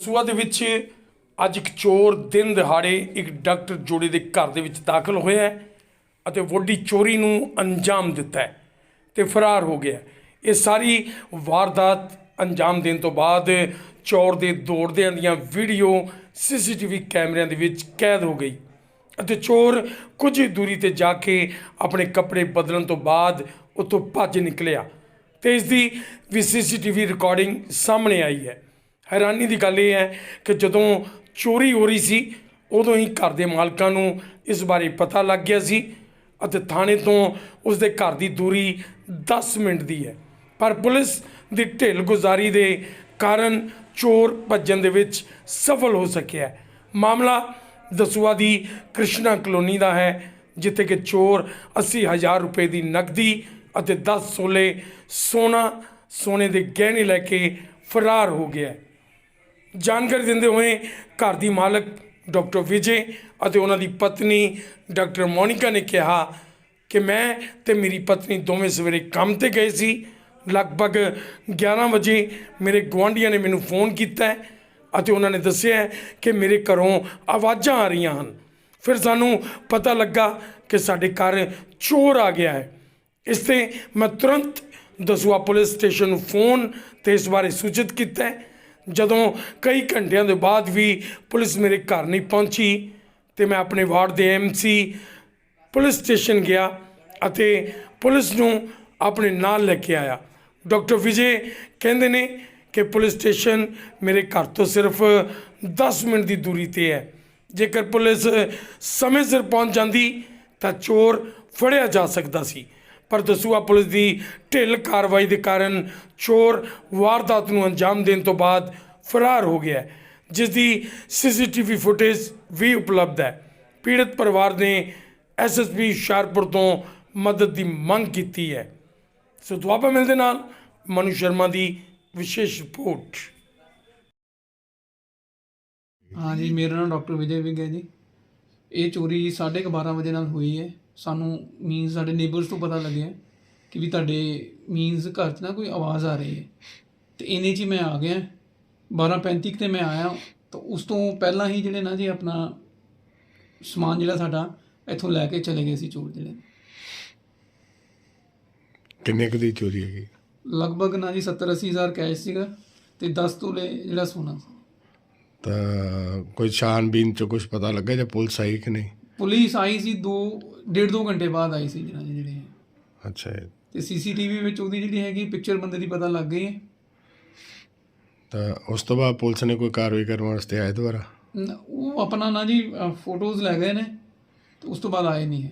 ਸੂਆ ਦੇ ਵਿੱਚ ਅੱਜ ਇੱਕ ਚੋਰ ਦਿਨ ਦਿਹਾੜੇ ਇੱਕ ਡਾਕਟਰ ਜੋੜੇ ਦੇ ਘਰ ਦੇ ਵਿੱਚ ਦਾਖਲ ਹੋਇਆ ਹੈ ਅਤੇ ਵੱਡੀ ਚੋਰੀ ਨੂੰ ਅੰਜਾਮ ਦਿੱਤਾ ਹੈ ਤੇ ਫਰਾਰ ਹੋ ਗਿਆ ਇਹ ਸਾਰੀ ਵਾਰਦਾਤ ਅੰਜਾਮ ਦੇਣ ਤੋਂ ਬਾਅਦ ਚੋਰ ਦੇ ਦੌੜਦਿਆਂ ਦੀਆਂ ਵੀਡੀਓ, ਸੀਸੀਟੀਵੀ ਕੈਮਰਿਆਂ ਦੇ ਵਿੱਚ ਕੈਦ ਹੋ ਗਈ ਅਤੇ ਚੋਰ ਕੁਝ ਦੂਰੀ ਤੇ ਜਾ ਕੇ ਆਪਣੇ ਕੱਪੜੇ ਬਦਲਣ ਤੋਂ ਬਾਅਦ ਉੱਥੋਂ ਭੱਜ ਨਿਕਲਿਆ ਤੇ ਇਸ ਦੀ ਵੀ ਸੀਸੀਟੀਵੀ ਰਿਕਾਰਡਿੰਗ ਸਾਹਮਣੇ ਆਈ ਹੈ। ਹੈਰਾਨੀ ਦੀ ਗੱਲ ਇਹ ਹੈ ਕਿ ਜਦੋਂ ਚੋਰੀ ਹੋ ਰਹੀ ਸੀ, ਉਦੋਂ ਹੀ ਘਰ ਦੇ ਮਾਲਕਾਂ ਨੂੰ ਇਸ ਬਾਰੇ ਪਤਾ ਲੱਗ ਗਿਆ ਸੀ ਅਤੇ ਥਾਣੇ ਤੋਂ ਉਸ ਦੇ ਘਰ ਦੀ ਦੂਰੀ 10 ਮਿੰਟ ਦੀ ਹੈ। ਪਰ ਪੁਲਿਸ ਦੀ ਢਿੱਲ ਗੁਜ਼ਾਰੀ ਦੇ ਕਾਰਨ ਚੋਰ ਭੱਜਣ ਦੇ ਵਿੱਚ ਸਫਲ ਹੋ ਸਕਿਆ ਮਾਮਲਾ ਦਸੂਆ ਦੀ ਕ੍ਰਿਸ਼ਨਾ ਕਲੋਨੀ ਦਾ ਹੈ, ਜਿੱਥੇ ਕਿ ਚੋਰ 80000 ਰੁਪਏ ਦੀ ਨਕਦੀ ਅਤੇ 10 ਸੋਲੇ ਸੋਨਾ ਸੋਨੇ ਦੇ ਗਹਿਣੇ ਲੈ ਕੇ ਫਰਾਰ ਹੋ ਗਿਆ ਜਾਣਕਾਰੀ ਦਿੰਦੇ ਹੋਏ ਘਰ ਦੀ ਮਾਲਕ ਡਾਕਟਰ ਵਿਜੇ ਅਤੇ ਉਹਨਾਂ ਦੀ ਪਤਨੀ ਡਾਕਟਰ ਮੋਨਿਕਾ ਨੇ ਕਿਹਾ ਕਿ ਮੈਂ ਤੇ ਮੇਰੀ ਪਤਨੀ ਦੋਵੇਂ ਸਵੇਰੇ ਕੰਮ ਤੇ ਗਏ ਸੀ। ਲਗਭਗ 11 ਵਜੇ ਮੇਰੇ ਗੁਆਂਢੀਆਂ ਨੇ ਮੈਨੂੰ ਫੋਨ ਕੀਤਾ ਅਤੇ ਉਹਨਾਂ ਨੇ ਦੱਸਿਆ ਕਿ ਮੇਰੇ ਘਰੋਂ ਆਵਾਜ਼ਾਂ ਆ ਰਹੀਆਂ ਹਨ। ਫਿਰ ਸਾਨੂੰ ਪਤਾ ਲੱਗਾ ਕਿ ਸਾਡੇ ਘਰ ਚੋਰ ਆ ਗਿਆ ਹੈ। ਇਸ ਤੇ ਮੈਂ ਤੁਰੰਤ ਦਸੂਆ ਪੁਲਿਸ ਸਟੇਸ਼ਨ ਨੂੰ ਫੋਨ ਤੇ ਇਸ ਬਾਰੇ ਸੂਚਿਤ ਕੀਤਾ ਜਦੋਂ ਕਈ ਘੰਟਿਆਂ ਦੇ ਬਾਅਦ ਵੀ ਪੁਲਿਸ ਮੇਰੇ ਘਰ ਨਹੀਂ ਪਹੁੰਚੀ ਤੇ ਮੈਂ ਆਪਣੇ ਵਾਰਡ ਦੇ ਐਮਸੀ ਪੁਲਿਸ ਸਟੇਸ਼ਨ ਗਿਆ ਅਤੇ ਪੁਲਿਸ ਨੂੰ ਆਪਣੇ ਨਾਲ ਲੈ ਕੇ ਆਇਆ। ਡਾਕਟਰ ਵਿਜੇ ਕਹਿੰਦੇ ਨੇ ਕਿ ਪੁਲਿਸ ਸਟੇਸ਼ਨ ਮੇਰੇ ਘਰ ਤੋਂ ਸਿਰਫ 10 ਮਿੰਟ ਦੀ ਦੂਰੀ ਤੇ ਹੈ। ਜੇਕਰ ਪੁਲਿਸ ਸਮੇਂ ਸਿਰ ਪਹੁੰਚ ਜਾਂਦੀ ਤਾਂ ਚੋਰ ਫੜਿਆ ਜਾ ਸਕਦਾ ਸੀ। ਪਰ ਦਸੂਆ ਪੁਲਿਸ ਦੀ ਢਿੱਲ ਕਾਰਵਾਈ ਦੇ ਕਾਰਨ ਚੋਰ ਵਾਰਦਾਤ ਨੂੰ ਅੰਜਾਮ ਦੇਣ ਤੋਂ ਬਾਅਦ ਫਰਾਰ ਹੋ ਗਿਆ ਜਿਸ ਦੀ ਸੀਸੀਟੀਵੀ ਫੁਟੇਜ ਵੀ ਉਪਲਬਧ ਹੈ। ਪੀੜਤ ਪਰਿਵਾਰ ਨੇ ਐਸਐਸਪੀ ਹੁਸ਼ਿਆਰਪੁਰ ਤੋਂ ਮਦਦ ਦੀ ਮੰਗ ਕੀਤੀ ਹੈ। ਸੋ ਦੁਆਬਾ ਮਿਲਦੇ ਨਾਲ ਮਨੂ ਸ਼ਰਮਾ ਦੀ ਵਿਸ਼ੇਸ਼ ਰਿਪੋਰਟ। ਹਾਂਜੀ, ਮੇਰਾ ਨਾਮ ਡਾਕਟਰ ਵਿਜੇ ਵਿਗ ਹੈ ਜੀ। ਇਹ ਚੋਰੀ 12:30 ਵਜੇ ਨਾਲ ਹੋਈ ਹੈ। ਸਾਨੂੰ ਮੀਨਸ ਸਾਡੇ ਨੇਬਰਸ ਤੋਂ ਪਤਾ ਲੱਗਿਆ ਕਿ ਵੀ ਤੁਹਾਡੇ ਮੀਨਸ ਘਰ 'ਚ ਨਾ ਕੋਈ ਆਵਾਜ਼ ਆ ਰਹੀ ਹੈ। ਤੇ ਇੰਨੇ 'ਚ ਮੈਂ ਆ ਗਿਆ। 12:35 ਤੇ ਮੈਂ ਆਇਆ। ਤਾਂ ਉਸ ਤੋਂ ਪਹਿਲਾਂ ਹੀ ਜਿਹੜੇ ਨਾ ਜੀ ਆਪਣਾ ਸਮਾਨ ਜਿਹੜਾ ਸਾਡਾ ਇੱਥੋਂ ਲੈ ਕੇ ਚਲੇ ਗਏ ਸੀ ਚੋਰ ਜਿਹੜੇ। ਕਿੰਨੇ ਕੁ ਦੀ ਚੋਰੀ ਹੈਗੀ? ਲਗਭਗ ਨਾ ਜੀ 70 80 ਹਜ਼ਾਰ ਕੈਸ਼ ਸੀਗਾ ਤੇ 10 ਤੋਲੇ ਜਿਹੜਾ ਸੋਨਾ ਸੀ। ਤਾਂ ਕੋਈ ਛਾਨਬੀਨ ਚ ਕੁਝ ਪਤਾ ਲੱਗਾ ਜਾਂ ਪੁਲਿਸ ਆਈ ਕਿ ਨਹੀਂ? ਪੁਲਿਸ ਆਈ ਸੀ 2 ਡੇਢ ਦੋ ਘੰਟੇ ਬਾਅਦ ਆਈ ਸੀ ਜਿਹੜਾ ਜਿਹੜੇ ਅੱਛਾ ਜੀ। ਤੇ ਸੀਸੀਟੀਵੀ ਵਿੱਚ ਉਹਦੀ ਜਿਹੜੀ ਹੈਗੀ ਪਿਕਚਰ ਬੰਦੇ ਦੀ ਪਤਾ ਲੱਗ ਗਈ ਹੈ। ਤਾਂ ਉਸ ਤੋਂ ਬਾਅਦ ਪੁਲਿਸ ਨੇ ਕੋਈ ਕਾਰਵਾਈ ਕਰਨ ਵਾਸਤੇ ਆਏ ਦੁਬਾਰਾ? ਨ- ਉਹ ਆਪਣਾ ਨਾ ਜੀ ਫੋਟੋਜ਼ ਲੈ ਗਏ ਨੇ ਤੇ ਉਸ ਤੋਂ ਬਾਅਦ ਆਏ ਨਹੀਂ ਹੈ।